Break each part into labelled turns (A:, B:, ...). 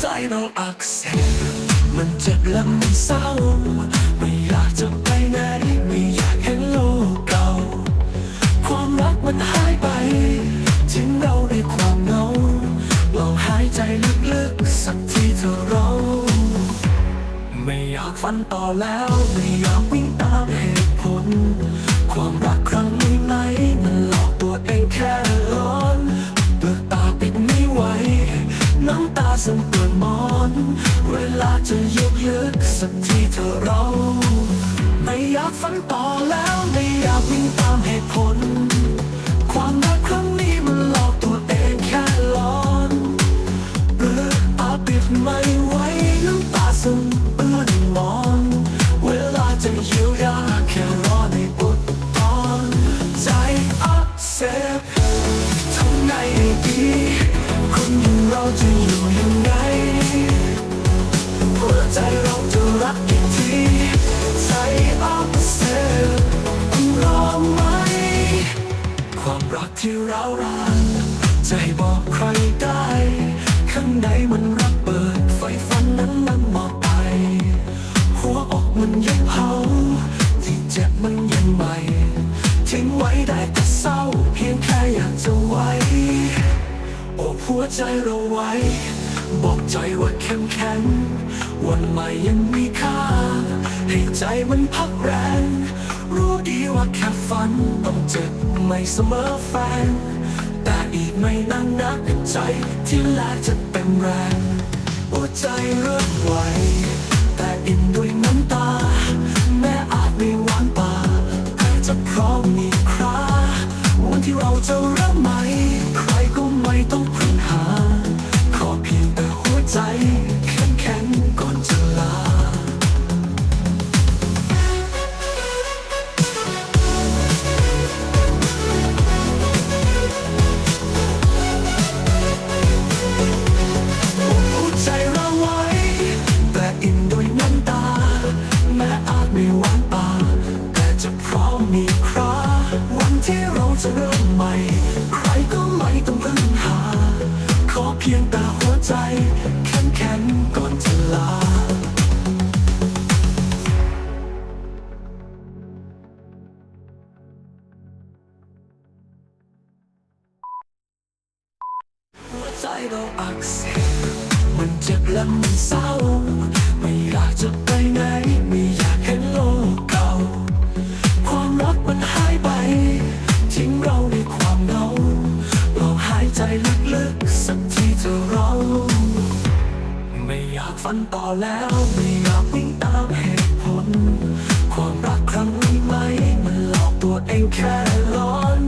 A: ใจเราอักเสบมันเจ็บและมันเศร้า ไม่อยากจะไปไหนไม่อยากเห็นโลกเก่า ความรักมันหายไปทิ้งเราในความเหงาลองหายใจลึกๆสักทีเธอเรา ไม่อยากฝันต่อแล้ว ไม่อยากวิ่งตามเหตุผล ความ อนเวลาจะยุบยึกสักทีเธอเรา ไม่อยากฝันต่อแล้วไม่อยากวิ่งตามเหตุผล ความรักครั้งนี้มันหลอกตัวเองแค่ร้อนเปิดตาปิดไม่ไหวน้ำตาซึมเปื้อนมอน เวลาจะเยียวยาแค่รอในบทตอนใจอักเสบทำไงให้ดีคนอย่างเราจะอยู่ยัง รักอีกทีใจอักเสบต้องรอไหม ความรักที่เรารักจะให้บอกใครได้ ข้างในมันรักเปิดไฟฟันนั้นมันมอบไป หัวอกมันยังเผาที่เจ็บมันยังใหม่ทิ้งไว้ได้แต่เศร้า เพียงแค่อยากจะไว้อบหัวใจเราไว้ บอกใจว่าเข้มแข็ง วันใหม่ยังมีค่า ให้ใจมันพักแรง รู้ดีว่าแค่ฝันต้องเจ็บไม่เสมอแฟน แต่อีกไม่นานนักใจที่แลจะเป็นแรงหัวใจเริ่มไหวแต่อินด้วยน้ำตา อาจไม่หวานปาแต่จะพร้อมมีคราวันที่เราจะเริ่มใหม่ ใครก็ไม่ต้องพึ่งหา ขอเพียงแต่หัวใจ แข็งแข็งก่อนจะลาหัวใจเราอักเสบมันเจ็บและมันเศร้า ไม่อยากจะไปไหน ไม่อยาก ฝันต่อแล้วไม่อยากวิ่งตามเหตุผล ความรักครั้งนี้ไหม มันหลอกตัวเองแค่ร้อน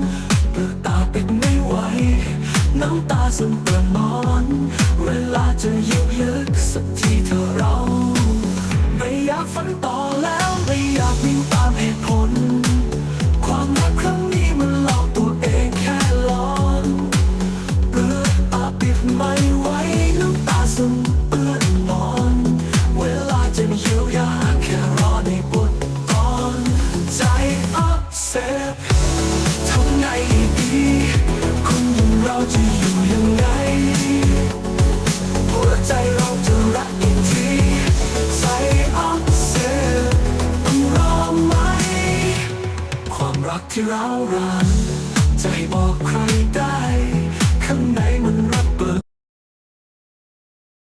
A: เปิดตาปิดไม่ไหว น้ำตาซึมเปื้อนหมอน เวลาจะเยียวยกสักทีเธอเรา ไม่อยากฝันต่อแล้วไม่อยากวิ่งตามเหตุผล ที่ร้าวรานจะให้บอกใครได้ ข้างในมันรัก